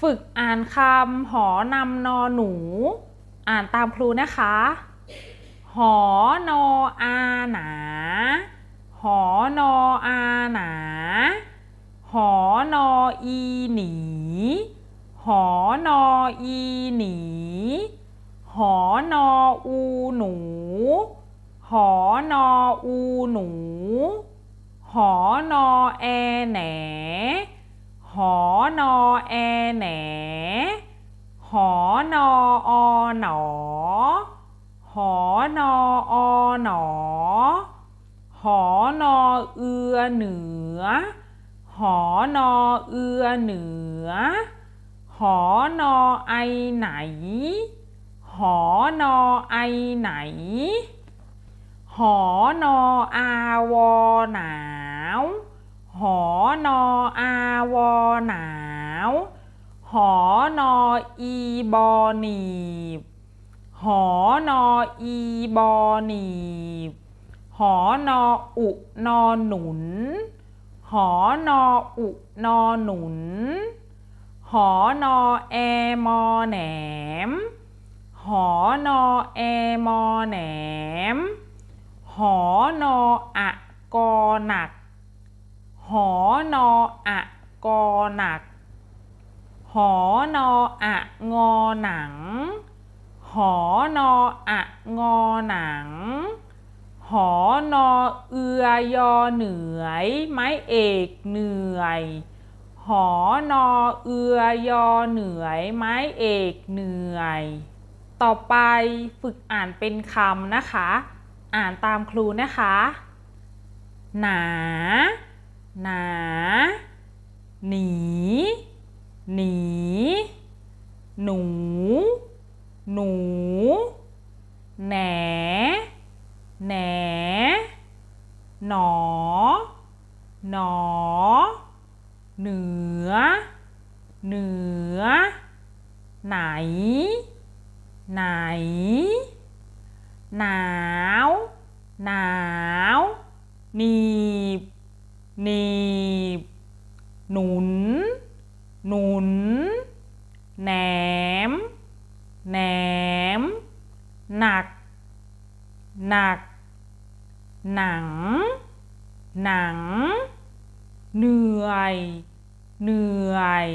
ฝึกอ่านคำหอนำนอหนู อ่านตามครูนะคะ หอนออาหนา หอนออาหนา หอนออีหนี หอนออีหนี หอนออูหนู หอนออูหนู หอนอแอแหน อนอแอแหน หอนออหนอ หอนออหนอ หอนอเอือเหนือ หอนอเอือเหนือ หอนอไอไหน หอนอไอไหน หอนออาวอหนาว หอนออาวอหนาว หอนออีบอหนีบ หอนออีบอหนีบ หอนออุนอหนุน หอนออุนอหนุน หอนอแอมอแหนม หอนอแอมอแหนม หอนออะกอหนัก หอนออะกอหนัก หอนออะงอหนัง หอนออะงอหนัง หอนอเอือยอเหนื่อย ไม้เอกเหนื่อย หอนอเอือยอเหนื่อย ไม้เอกเหนื่อย ต่อไปฝึกอ่านเป็นคำนะคะ อ่านตามครูนะคะ หนา หนา หนี หนี หนู หนู แหน แหน หนอ หนอ เหนือ เหนือ ไหน ไหน หนาว หนาว หนี หนีบ หนุน หนุน แหนม แหนม หนัก หนัก หนัง หนัง เหนื่อย เหนื่อย